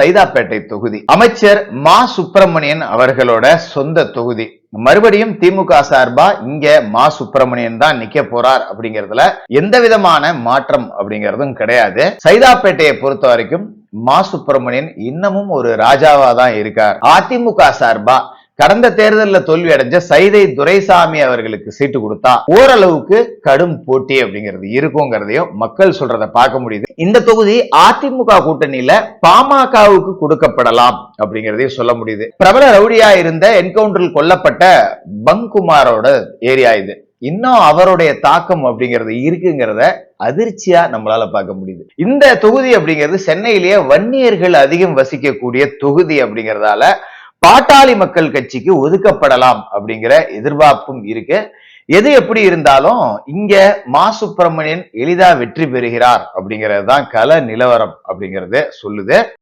சைதாப்பேட்டை தொகுதி. அமைச்சர் மா. சுப்பிரமணியன் அவர்களோட சொந்த தொகுதி. மறுபடியும் திமுக சார்பா இங்க மா. சுப்பிரமணியன் தான் நிக்க போறார் அப்படிங்கறதுல எந்த விதமான மாற்றம் அப்படிங்கறதும் கிடையாது. சைதாப்பேட்டையை பொறுத்த வரைக்கும் மா. சுப்பிரமணியன் இன்னமும் ஒரு ராஜாவா தான் இருக்கார். அதிமுக சார்பா கடந்த தேர்தலில் தோல்வி அடைஞ்ச சைதை துரைசாமி அவர்களுக்கு சீட்டு கொடுத்தா ஓரளவுக்கு கடும் போட்டி அப்படிங்கிறது இருக்குங்கிறதையும் மக்கள் சொல்றத பார்க்க முடியுது. இந்த தொகுதி அதிமுக கூட்டணியில பாமகவுக்கு கொடுக்கப்படலாம் அப்படிங்கிறதையும் சொல்ல முடியுது. பிரபல ரவுடியா இருந்த என்கவுண்டரில் கொல்லப்பட்ட பங்குமாரோட ஏரியா இது. இன்னும் அவருடைய தாக்கம் அப்படிங்கிறது இருக்குங்கிறத அதிர்ச்சியா நம்மளால பார்க்க முடியுது. இந்த தொகுதி அப்படிங்கிறது சென்னையிலேயே வன்னியர்கள் அதிகம் வசிக்கக்கூடிய தொகுதி அப்படிங்கிறதால பாட்டாளி மக்கள் கட்சிக்கு ஒதுக்கப்படலாம் அப்படிங்கிற எதிர்பார்ப்பும் இருக்கு. எது எப்படி இருந்தாலும் இங்க மா சுப்பிரமணியன் எளிதா வெற்றி பெறுகிறார் அப்படிங்கிறது தான் கல நிலவரம் அப்படிங்கறத சொல்லுது.